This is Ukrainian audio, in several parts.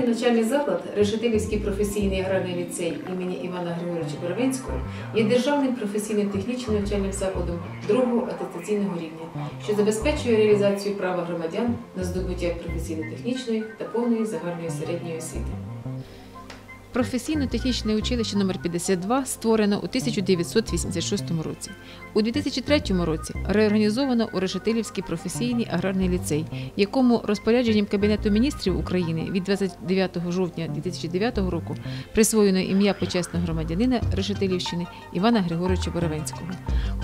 Державний навчальний заклад Решетилівський професійний аграрний ліцей імені Івана Григоровича Боровинського є державним професійно-технічним навчальним закладом другого атестаційного рівня, що забезпечує реалізацію права громадян на здобуття професійно-технічної та повної загальної середньої освіти. Професійно-технічне училище номер 52 створено у 1986 році. У 2003 році реорганізовано у Решетилівський професійний аграрний ліцей, якому розпорядженням Кабінету міністрів України від 29 жовтня 2009 року присвоєно ім'я почесного громадянина Решетилівщини Івана Григоровича Боровенського.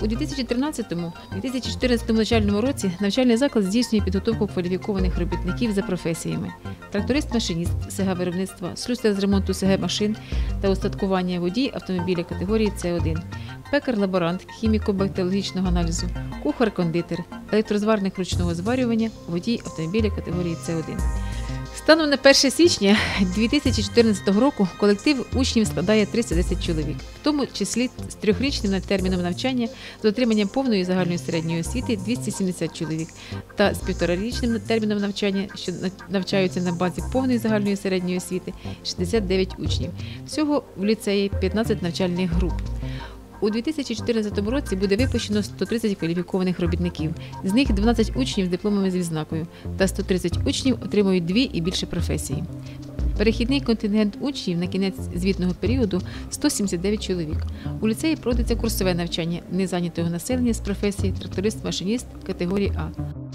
У 2013-2014 навчальному році навчальний заклад здійснює підготовку кваліфікованих робітників за професіями: тракторист-машиніст СГ виробництва, слюсар з ремонту СГ машин та устаткування водій автомобіля категорії С1, пекар-лаборант хіміко-бактеріологічного аналізу, кухар-кондитер, електрозварник ручного зварювання, водій автомобіля категорії С1. Станом на 1 січня 2014 року колектив учнів складає 310 чоловік, в тому числі з трьохрічним терміном навчання з отриманням повної загальної середньої освіти 270 чоловік та з півторарічним терміном навчання, що навчаються на базі повної загальної середньої освіти 69 учнів. Всього в ліцеї 15 навчальних груп. У 2014 році буде випущено 130 кваліфікованих робітників. З них 12 учнів з дипломами з відзнакою та 130 учнів отримують дві і більше професії. Перехідний контингент учнів на кінець звітного періоду 179 чоловік. У ліцеї проводиться курсове навчання незайнятого населення з професії тракторист-машиніст категорії А.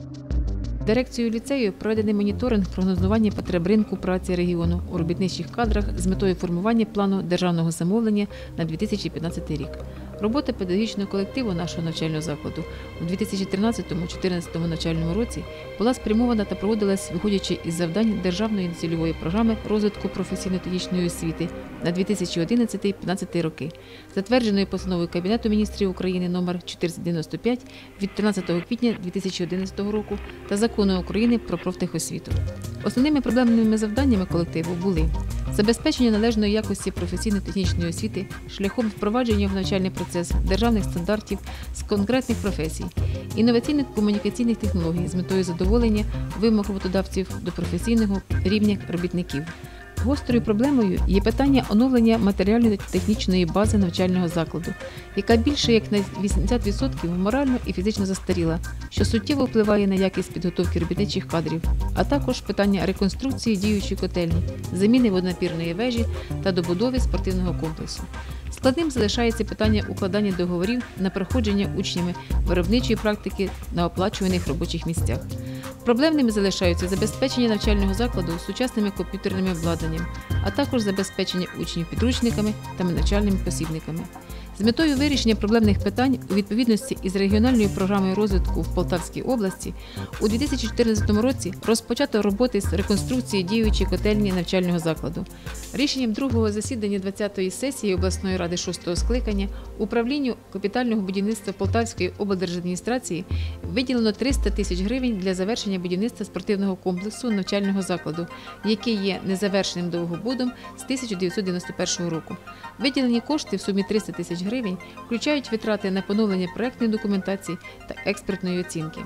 Дирекцією ліцею проведений моніторинг прогнозування потреб ринку праці регіону у робітничих кадрах з метою формування плану державного замовлення на 2015 рік. Робота педагогічного колективу нашого навчального закладу у 2013-2014 навчальному році була спрямована та проводилась, виходячи із завдань державної цільової програми розвитку професійно-технічної освіти на 2011-2015 роки, затвердженої постановою Кабінету міністрів України номер 495 від 13 квітня 2011 року та закону України про профтехосвіту. Основними проблемними завданнями колективу були забезпечення належної якості професійно-технічної освіти шляхом впровадження в навчальний процес державних стандартів з конкретних професій, інноваційних комунікаційних технологій з метою задоволення вимог роботодавців до професійного рівня робітників. Гострою проблемою є питання оновлення матеріальної та технічної бази навчального закладу, яка більше як на 80% морально і фізично застаріла, що суттєво впливає на якість підготовки робітничих кадрів, а також питання реконструкції діючої котельні, заміни водонапірної вежі та добудови спортивного комплексу. Складним залишається питання укладання договорів на проходження учнями виробничої практики на оплачуваних робочих місцях. Проблемними залишаються забезпечення навчального закладу сучасними комп'ютерними обладнанням, а також забезпечення учнів підручниками та навчальними посібниками. З метою вирішення проблемних питань у відповідності із регіональною програмою розвитку в Полтавській області у 2014 році розпочато роботи з реконструкції діючої котельні навчального закладу. Рішенням другого засідання 20-ї сесії обласної ради 6-го скликання управлінню капітального будівництва Полтавської облдержадміністрації виділено 300 тисяч гривень для завершення будівництва спортивного комплексу навчального закладу, який є незавершеним довгобудом з 1991 року. Виділені кошти в сумі 300 тисяч гривень включають витрати на поновлення проектної документації та експертної оцінки.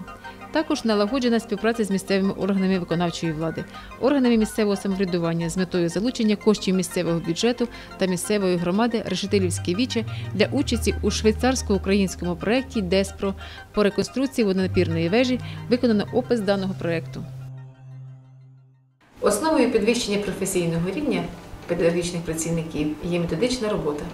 Також налагоджена співпраця з місцевими органами виконавчої влади, органами місцевого самоврядування з метою залучення коштів місцевого бюджету та місцевої громади Решетилівське віче для участі у швейцарсько-українському проєкті ДЕСПРО по реконструкції водонапірної вежі виконано опис даного проєкту. Основою підвищення професійного рівня педагогічних працівників є методична робота.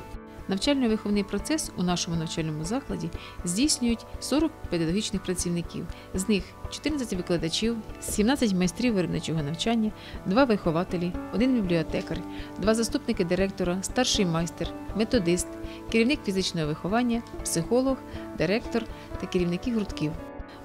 Навчально-виховний процес у нашому навчальному закладі здійснюють 40 педагогічних працівників, з них 14 викладачів, 17 майстрів виробничого навчання, 2 вихователі, 1 бібліотекар, 2 заступники директора, старший майстер, методист, керівник фізичного виховання, психолог, директор та керівники гуртків.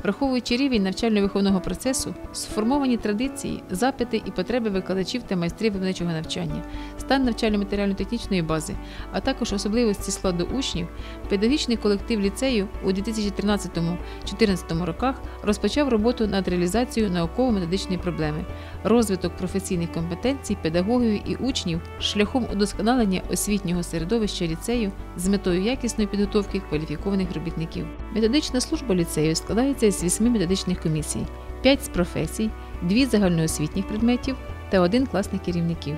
Враховуючи рівень навчально-виховного процесу, сформовані традиції, запити і потреби викладачів та майстрів виробничого навчання, стан навчально-матеріально-технічної бази, а також особливості складу учнів, педагогічний колектив ліцею у 2013-2014 роках розпочав роботу над реалізацією науково-методичної проблеми, розвиток професійних компетенцій педагогів і учнів шляхом удосконалення освітнього середовища ліцею з метою якісної підготовки кваліфікованих робітників. Методична служба ліцею складається з вісьми методичних комісій, 5 з професій, 2 загальноосвітніх предметів, та один класних керівників.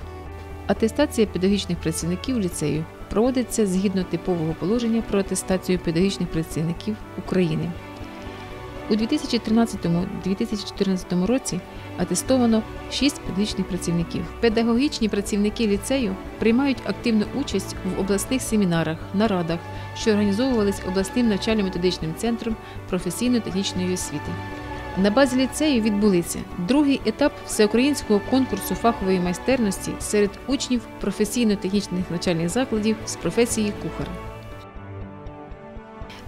Атестація педагогічних працівників ліцею проводиться згідно типового положення про атестацію педагогічних працівників України. У 2013-2014 році атестовано 6 педагогічних працівників. Педагогічні працівники ліцею приймають активну участь в обласних семінарах, нарадах, що організовувались обласним навчально-методичним центром професійно-технічної освіти. На базі ліцею відбулися другий етап всеукраїнського конкурсу фахової майстерності серед учнів професійно-технічних навчальних закладів з професії кухара.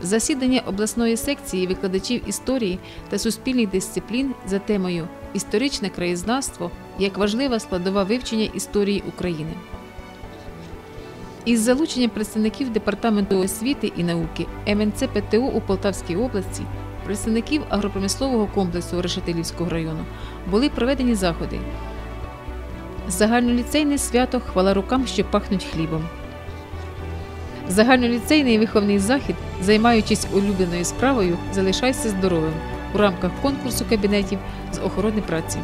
Засідання обласної секції викладачів історії та суспільних дисциплін за темою Історичне краєзнавство як важлива складова вивчення історії України. Із залученням представників Департаменту освіти і науки МНЦ ПТУ у Полтавській області, представників агропромислового комплексу Решетилівського району були проведені заходи. Загальноліцейне свято Хвала рукам, що пахнуть хлібом. Загальноліцейний виховний захід, займаючись улюбленою справою, залишайся здоровим у рамках конкурсу кабінетів з охорони праці.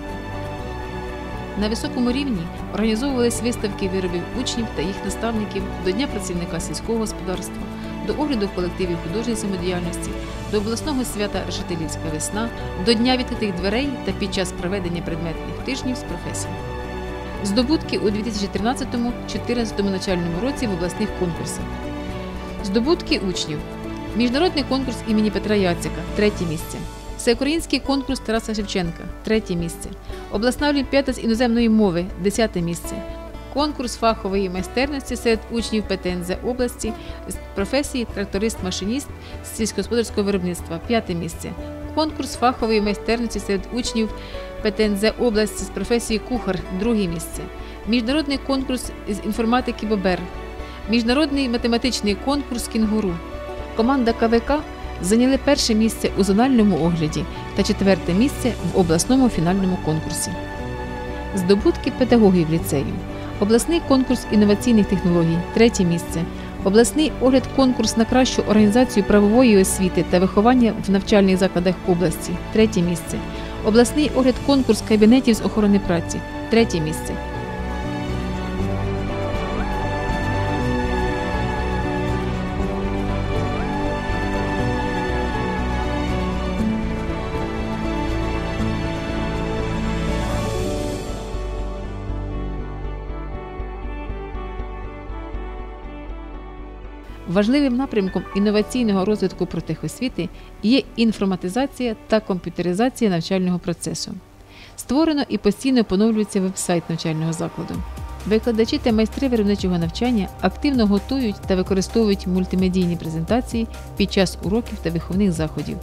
На високому рівні організовувались виставки виробів учнів та їх наставників до Дня працівника сільського господарства, до огляду колективів художньої самодіяльності, до обласного свята Решетилівська весна, до Дня відкритих дверей та під час проведення предметних тижнів з професій. Здобутки у 2013-2014 навчальному році в обласних конкурсах. Здобутки учнів. Міжнародний конкурс імені Петра Яцика третє місце. Всеукраїнський конкурс Тараса Шевченка третє місце. Обласна олімпіада з іноземної мови десяте місце. Конкурс фахової майстерності серед учнів ПТНЗ області з професії тракторист-машиніст з сільськогосподарського виробництва п'яте місце. Конкурс фахової майстерності серед учнів ПТНЗ області з професії кухар друге місце. Міжнародний конкурс з інформатики Бобер Міжнародний математичний конкурс Кінгуру. Команда КВК зайняли перше місце у зональному огляді та четверте місце в обласному фінальному конкурсі. Здобутки педагогів ліцею. Обласний конкурс інноваційних технологій третє місце. Обласний огляд конкурс на кращу організацію правової освіти та виховання в навчальних закладах області третє місце. Обласний огляд конкурс кабінетів з охорони праці третє місце. Важливим напрямком інноваційного розвитку протехосвіти є інформатизація та комп'ютеризація навчального процесу. Створено і постійно поновлюється веб-сайт навчального закладу. Викладачі та майстри виробничого навчання активно готують та використовують мультимедійні презентації під час уроків та виховних заходів,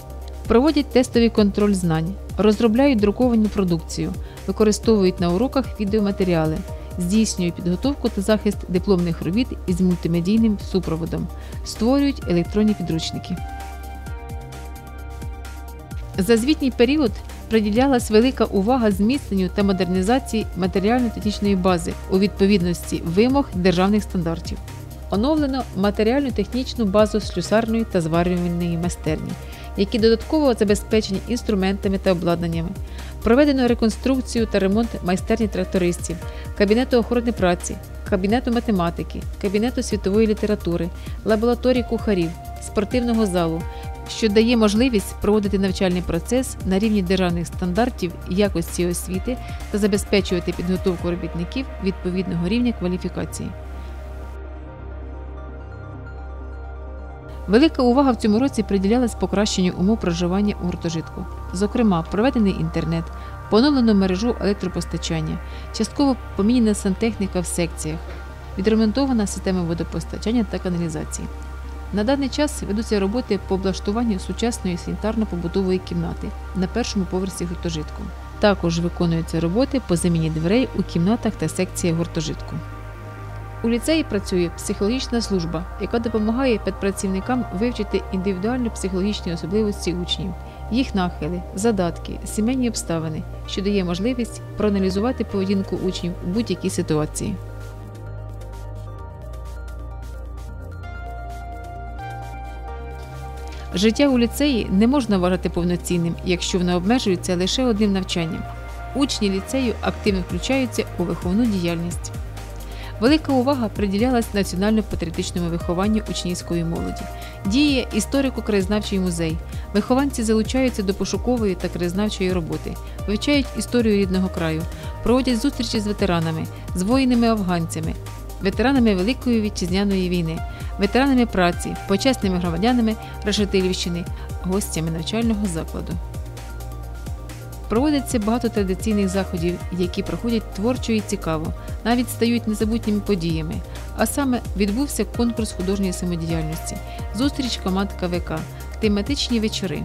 проводять тестовий контроль знань, розробляють друковану продукцію, використовують на уроках відеоматеріали здійснює підготовку та захист дипломних робіт із мультимедійним супроводом, створюють електронні підручники. За звітній період приділялась велика увага зміцненню та модернізації матеріально-технічної бази у відповідності вимог державних стандартів. Оновлено матеріально-технічну базу слюсарної та зварювальної майстерні, які додатково забезпечені інструментами та обладнаннями. Проведено реконструкцію та ремонт майстерні трактористів, кабінету охорони праці, кабінету математики, кабінету світової літератури, лабораторії кухарів, спортивного залу, що дає можливість проводити навчальний процес на рівні державних стандартів якості освіти та забезпечувати підготовку робітників відповідного рівня кваліфікації. Велика увага в цьому році приділялась покращенню умов проживання у гуртожитку. Зокрема, проведений інтернет, поновлено мережу електропостачання, частково поміняна сантехніка в секціях, відремонтована система водопостачання та каналізації. На даний час ведуться роботи по облаштуванню сучасної санітарно-побутової кімнати на першому поверсі гуртожитку. Також виконуються роботи по заміні дверей у кімнатах та секціях гуртожитку. У ліцеї працює психологічна служба, яка допомагає педпрацівникам вивчити індивідуально психологічні особливості учнів, їх нахили, задатки, сімейні обставини, що дає можливість проаналізувати поведінку учнів у будь-якій ситуації. Життя у ліцеї не можна вважати повноцінним, якщо воно обмежується лише одним навчанням. учні ліцею активно включаються у виховну діяльність. Велика увага приділялась національно-патріотичному вихованню учнівської молоді. Діє історико-краєзнавчий музей. Вихованці залучаються до пошукової та краєзнавчої роботи, вивчають історію рідного краю, проводять зустрічі з ветеранами, з воїнами-афганцями, ветеранами Великої вітчизняної війни, ветеранами праці, почесними громадянами Решетилівщини, гостями навчального закладу. Проводиться багато традиційних заходів, які проходять творчо і цікаво, навіть стають незабутніми подіями. А саме відбувся конкурс художньої самодіяльності, зустріч команд КВК, тематичні вечори.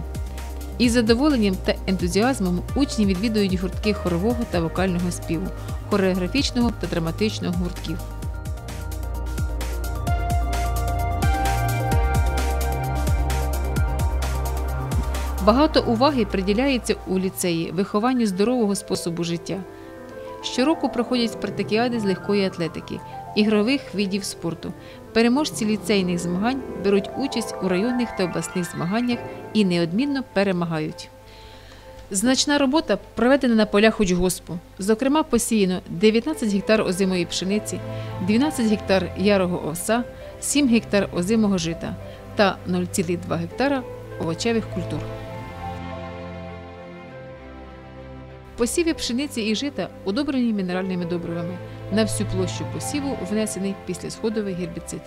Із задоволенням та ентузіазмом учні відвідують гуртки хорового та вокального співу, хореографічного та драматичного гуртків. Багато уваги приділяється у ліцеї вихованню здорового способу життя. Щороку проходять спартакіади з легкої атлетики, ігрових видів спорту. Переможці ліцейних змагань беруть участь у районних та обласних змаганнях і неодмінно перемагають. Значна робота проведена на полях учгоспу. Зокрема, посіяно 19 гектар озимої пшениці, 12 гектар ярого овса, 7 гектар озимого жита та 0,2 гектара овочевих культур. Посіви пшениці і жита удобрені мінеральними добривами. На всю площу посіву внесений післязходовий гербіцид.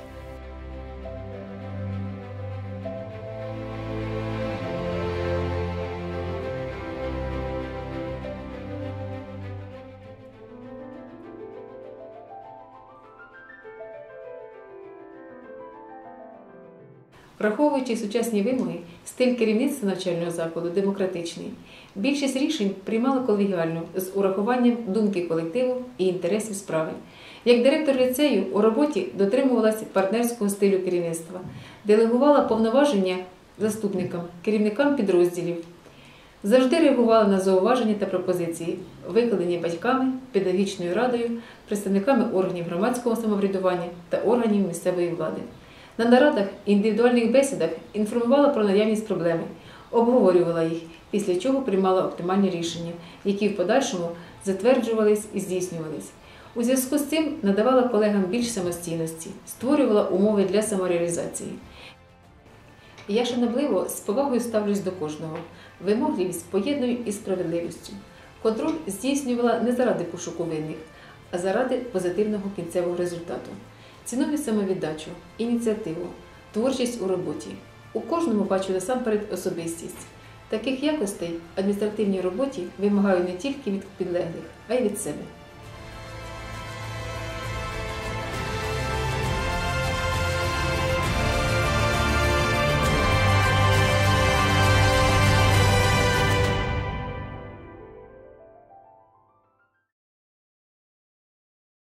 Враховуючи сучасні вимоги, стиль керівництва навчального закладу демократичний. Більшість рішень приймали колегіально з урахуванням думки колективу і інтересів справи. Як директор ліцею у роботі дотримувалася партнерського стилю керівництва, делегувала повноваження заступникам, керівникам підрозділів, завжди реагувала на зауваження та пропозиції, викладені батьками, педагогічною радою, представниками органів громадського самоврядування та органів місцевої влади. На нарадах і індивідуальних бесідах інформувала про наявність проблеми, обговорювала їх, після чого приймала оптимальні рішення, які в подальшому затверджувались і здійснювались. У зв'язку з цим надавала колегам більш самостійності, створювала умови для самореалізації. Я шанобливо з повагою ставлюсь до кожного. Вимогливість поєдную із справедливістю. Контроль здійснювала не заради пошуку винних, а заради позитивного кінцевого результату. Ціную самовіддачу, ініціативу, творчість у роботі. У кожному бачу насамперед особистість. Таких якостей адміністративній роботі вимагаю не тільки від підлеглих, а й від себе.